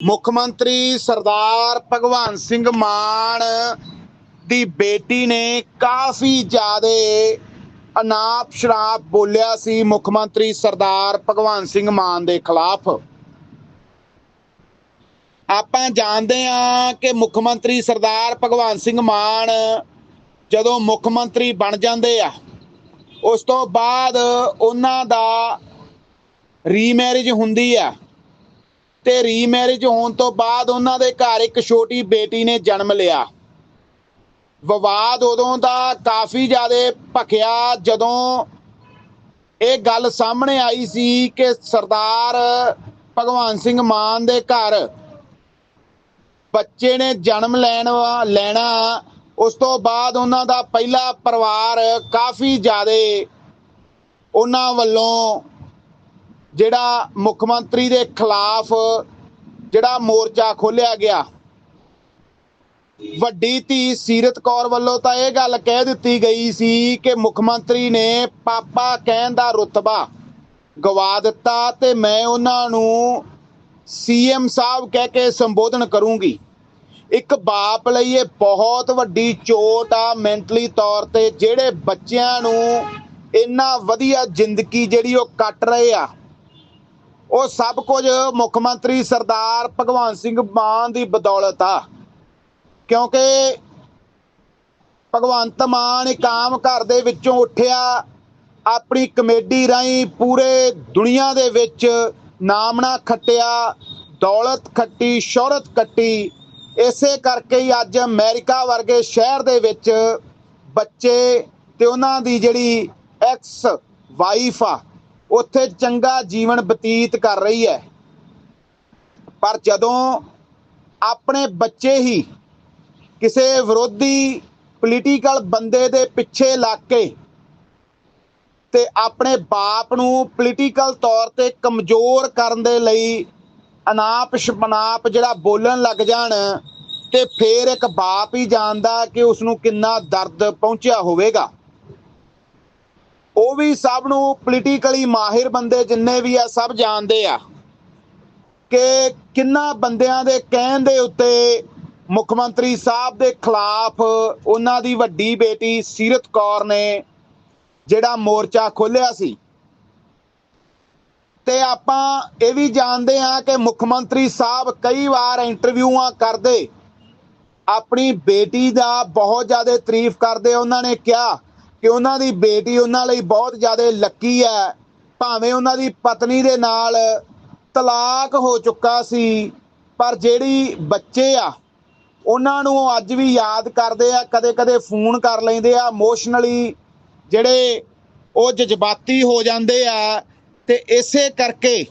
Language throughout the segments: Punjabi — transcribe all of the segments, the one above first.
ਮੁੱਖ ਮੰਤਰੀ ਸਰਦਾਰ ਭਗਵੰਤ ਸਿੰਘ ਮਾਨ ਦੀ ਬੇਟੀ ਨੇ ਕਾਫੀ ਜ਼ਿਆਦਾ ਅਨਾਪ ਸ਼ਰਾਪ ਬੋਲਿਆ ਸੀ ਮੁੱਖ ਮੰਤਰੀ ਸਰਦਾਰ ਭਗਵੰਤ ਸਿੰਘ ਮਾਨ ਦੇ ਖਿਲਾਫ। ਆਪਾਂ ਜਾਣਦੇ ਹਾਂ ਕਿ ਮੁੱਖ ਮੰਤਰੀ ਸਰਦਾਰ ਭਗਵੰਤ ਸਿੰਘ ਮਾਨ ਜਦੋਂ ਮੁੱਖ ਮੰਤਰੀ ਬਣ ਜਾਂਦੇ ਆ, ਉਸ ਤੋਂ ਬਾਅਦ ਉਹਨਾਂ ਦਾ ਰੀਮੈਰਿਜ ਹੁੰਦੀ ਆ। ਤੇ ਰੀਮੈਰਿਜ ਹੋਣ ਤੋਂ ਬਾਅਦ ਉਹਨਾਂ ਦੇ ਘਰ ਇੱਕ ਛੋਟੀ ਬੇਟੀ ਨੇ ਜਨਮ ਲਿਆ। ਵਿਵਾਦ ਉਦੋਂ ਦਾ ਕਾਫੀ ਜ਼ਿਆਦਾ ਭਖਿਆ ਜਦੋਂ ਇਹ ਗੱਲ ਸਾਹਮਣੇ ਆਈ ਸੀ ਕਿ ਸਰਦਾਰ ਭਗਵਾਨ ਸਿੰਘ ਮਾਨ ਦੇ ਘਰ ਬੱਚੇ ਨੇ ਜਨਮ ਲੈਣ ਵਾ- ਲੈਣਾ। ਉਸ ਤੋਂ ਬਾਅਦ ਉਹਨਾਂ ਦਾ ਪਹਿਲਾ ਪਰਿਵਾਰ ਕਾਫੀ ਜ਼ਿਆਦਾ ਉਹਨਾਂ ਵੱਲੋਂ ਜਿਹੜਾ ਮੁੱਖ ਮੰਤਰੀ ਦੇ ਖਿਲਾਫ ਜਿਹੜਾ ਮੋਰਚਾ ਖੋਲਿਆ ਗਿਆ। ਵੱਡੀ ਧੀ ਸੀਰਤ ਕੌਰ ਵੱਲੋਂ ਤਾਂ ਇਹ ਗੱਲ ਕਹਿ ਦਿੱਤੀ ਗਈ ਸੀ ਕਿ ਮੁੱਖ ਮੰਤਰੀ ਨੇ ਪਾਪਾ ਕਹਿਣ ਦਾ ਰੁਤਬਾ ਗਵਾ ਦਿੱਤਾ ਤੇ ਮੈਂ ਉਹਨਾਂ ਨੂੰ ਸੀਐਮ ਸਾਹਿਬ ਕਹਿ ਕੇ ਸੰਬੋਧਨ ਕਰੂੰਗੀ। ਇੱਕ ਬਾਪ ਲਈ ਇਹ ਬਹੁਤ ਵੱਡੀ ਚੋਟ ਆ ਮੈਂਟਲੀ ਤੌਰ ਤੇ, ਜਿਹੜੇ ਬੱਚਿਆਂ ਨੂੰ ਇੰਨਾ ਵਧੀਆ ਜ਼ਿੰਦਗੀ ਜਿਹੜੀ ਉਹ ਕੱਟ ਰਹੇ ਆ। ਉਹ ਸਭ ਕੁਝ ਮੁੱਖ ਮੰਤਰੀ ਸਰਦਾਰ ਭਗਵੰਤ ਸਿੰਘ ਮਾਨ ਦੀ ਬਦੌਲਤ ਆ। ਕਿਉਂਕਿ ਭਗਵੰਤ ਮਾਨ ਇੱਕ ਆਮ ਘਰ ਦੇ ਵਿੱਚੋਂ ਉੱਠਿਆ, ਆਪਣੀ ਕਮੇਡੀ ਰਾਹੀਂ ਪੂਰੇ ਦੁਨੀਆ ਦੇ ਵਿੱਚ ਨਾਮਣਾ ਖੱਟਿਆ, ਦੌਲਤ ਖੱਟੀ, ਸ਼ੋਹਰਤ ਕੱਟੀ। ਇਸੇ ਕਰਕੇ ਹੀ ਅੱਜ ਅਮਰੀਕਾ ਵਰਗੇ ਸ਼ਹਿਰ ਦੇ ਵਿੱਚ ਬੱਚੇ ਤੇ ਉਹਨਾਂ ਦੀ ਜਿਹੜੀ ਐਕਸ ਵਾਈਫ ਆ ਉੱਥੇ ਚੰਗਾ ਜੀਵਨ ਬਤੀਤ ਕਰ ਰਹੀ ਹੈ। ਪਰ ਜਦੋਂ ਆਪਣੇ ਬੱਚੇ ਹੀ ਕਿਸੇ ਵਿਰੋਧੀ ਪੋਲੀਟੀਕਲ ਬੰਦੇ ਦੇ ਪਿੱਛੇ ਲੱਗ ਕੇ ਤੇ ਆਪਣੇ ਬਾਪ ਨੂੰ ਪੋਲੀਟੀਕਲ ਤੌਰ ਤੇ ਕਮਜ਼ੋਰ ਕਰਨ ਦੇ ਲਈ ਅਨਾਪ ਸ਼ਪਨਾਪ ਜਿਹੜਾ ਬੋਲਣ ਲੱਗ ਜਾਣ ਤੇ ਫੇਰ ਇੱਕ ਬਾਪ ਹੀ ਜਾਣਦਾ ਕਿ ਉਸ ਨੂੰ ਕਿੰਨਾ ਦਰਦ ਪਹੁੰਚਿਆ ਹੋਵੇਗਾ। ਉਹ ਵੀ ਸਭ ਨੂੰ ਪੋਲੀਟੀਕਲੀ ਮਾਹਿਰ ਬੰਦੇ ਜਿੰਨੇ ਵੀ ਆ, ਸਭ ਜਾਣਦੇ ਆ ਕਿ ਕਿੰਨਾ ਬੰਦਿਆਂ ਦੇ ਕਹਿਣ ਦੇ ਉੱਤੇ ਮੁੱਖ ਮੰਤਰੀ ਸਾਹਿਬ ਦੇ ਖਿਲਾਫ ਉਹਨਾਂ ਦੀ ਵੱਡੀ ਬੇਟੀ ਸੀਰਤ ਕੌਰ ਨੇ ਜਿਹੜਾ ਮੋਰਚਾ ਖੋਲਿਆ ਸੀ। ਤੇ ਆਪਾਂ ਇਹ ਵੀ ਜਾਣਦੇ ਹਾਂ ਕਿ ਮੁੱਖ ਮੰਤਰੀ ਸਾਹਿਬ ਕਈ ਵਾਰ ਇੰਟਰਵਿਊਆਂ ਕਰਦੇ, ਆਪਣੀ ਬੇਟੀ ਦਾ ਬਹੁਤ ਜ਼ਿਆਦਾ ਤਾਰੀਫ ਕਰਦੇ, ਉਹਨਾਂ ਨੇ ਕਿਹਾ ਕਿ ਉਹਨਾਂ ਦੀ ਬੇਟੀ ਉਹਨਾਂ ਲਈ ਬਹੁਤ ਜ਼ਿਆਦਾ ਲੱਕੀ ਹੈ। ਭਾਵੇਂ ਉਹਨਾਂ ਦੀ ਪਤਨੀ ਦੇ ਨਾਲ ਤਲਾਕ ਹੋ ਚੁੱਕਾ ਸੀ, ਪਰ ਜਿਹੜੀ ਬੱਚੇ ਆ, ਉਹਨਾਂ ਨੂੰ ਉਹ ਅੱਜ ਵੀ ਯਾਦ ਕਰਦੇ ਆ, ਕਦੇ-ਕਦੇ ਫੋਨ ਕਰ ਲੈਂਦੇ ਆ ਇਮੋਸ਼ਨਲੀ ਜਿਹੜੇ ਉਹ ਜਜ਼ਬਾਤੀ ਹੋ ਜਾਂਦੇ ਆ ਤੇ ਇਸੇ ਕਰਕੇ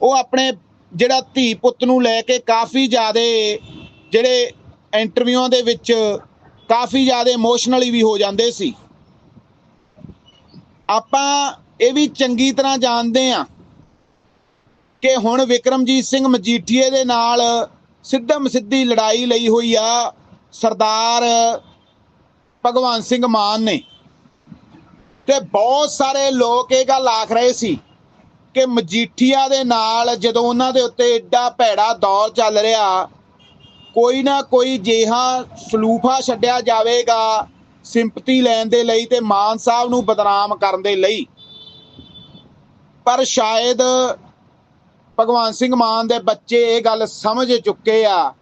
ਉਹ ਆਪਣੇ ਜਿਹੜਾ ਧੀ ਪੁੱਤ ਨੂੰ ਲੈ ਕੇ ਕਾਫੀ ਜ਼ਿਆਦੇ ਜਿਹੜੇ ਇੰਟਰਵਿਊਆਂ ਦੇ ਵਿੱਚ ਕਾਫੀ ਜ਼ਿਆਦਾ ਇਮੋਸ਼ਨਲੀ ਵੀ ਹੋ ਜਾਂਦੇ ਸੀ। ਆਪਾਂ ਇਹ ਵੀ ਚੰਗੀ ਤਰ੍ਹਾਂ ਜਾਣਦੇ ਆ ਕਿ ਹੁਣ ਵਿਕਰਮਜੀਤ ਸਿੰਘ ਮਜੀਠੀਏ ਦੇ ਨਾਲ ਸਿੱਧਮ ਸਿੱਧੀ ਲੜਾਈ ਲਈ ਹੋਈ ਆ ਸਰਦਾਰ ਭਗਵਾਨ ਸਿੰਘ ਮਾਨ ਨੇ। ਤੇ ਬਹੁਤ ਸਾਰੇ ਲੋਕ ਇਹ ਗੱਲ ਆਖ ਰਹੇ ਸੀ ਕਿ ਮਜੀਠੀਆ ਦੇ ਨਾਲ ਜਦੋਂ ਉਹਨਾਂ ਦੇ ਉੱਤੇ ਏਡਾ ਭੈੜਾ ਦੌਰ ਚੱਲ ਰਿਹਾ ਕੋਈ ਨਾ ਕੋਈ ਜਿਹਾ ਸਲੂਫਾ ਛੱਡਿਆ ਜਾਵੇਗਾ ਸਿੰਪਤੀ ਲੈਣ ਦੇ ਲਈ ਤੇ ਮਾਨ ਸਾਹਿਬ ਨੂੰ ਬਦਨਾਮ ਕਰਨ ਦੇ ਲਈ। ਪਰ ਸ਼ਾਇਦ ਭਗਵਾਨ ਸਿੰਘ ਮਾਨ ਦੇ ਬੱਚੇ ਇਹ ਗੱਲ ਸਮਝ ਚੁੱਕੇ ਆ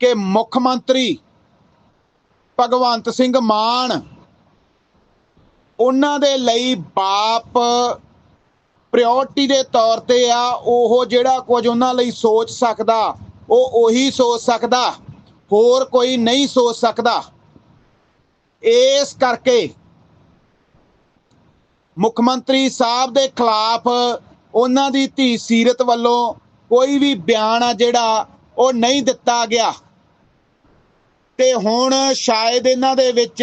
ਕਿ ਮੁੱਖ ਮੰਤਰੀ ਭਗਵੰਤ ਸਿੰਘ ਮਾਨ ਉਹਨਾਂ ਦੇ ਲਈ ਬਾਪ ਪ੍ਰਾਇੋਰਟੀ ਦੇ ਤੌਰ ਤੇ ਆ, ਉਹ ਜਿਹੜਾ ਕੁਝ ਉਹਨਾਂ ਲਈ ਸੋਚ ਸਕਦਾ ਉਹ ਉਹੀ ਸੋਚ ਸਕਦਾ, ਹੋਰ ਕੋਈ ਨਹੀਂ ਸੋਚ ਸਕਦਾ। ਇਸ ਕਰਕੇ ਮੁੱਖ ਮੰਤਰੀ ਸਾਹਿਬ ਦੇ ਖਿਲਾਫ ਉਹਨਾਂ ਦੀ ਧੀ ਸੀਰਤ ਵੱਲੋਂ ਕੋਈ ਵੀ ਬਿਆਨ ਆ ਜਿਹੜਾ ਉਹ ਨਹੀਂ ਦਿੱਤਾ ਗਿਆ। ਤੇ ਹੁਣ ਸ਼ਾਇਦ ਇਹਨਾਂ ਦੇ ਵਿੱਚ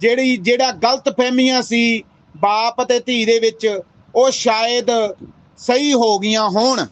ਜਿਹੜੀ, ਜਿਹੜਾ ਗਲਤ ਫਹਿਮੀਆਂ ਸੀ ਬਾਪ ਤੇ ਧੀ ਦੇ ਵਿੱਚ, ਉਹ ਸ਼ਾਇਦ ਸਹੀ ਹੋ ਗਈਆਂ ਹੋਣ।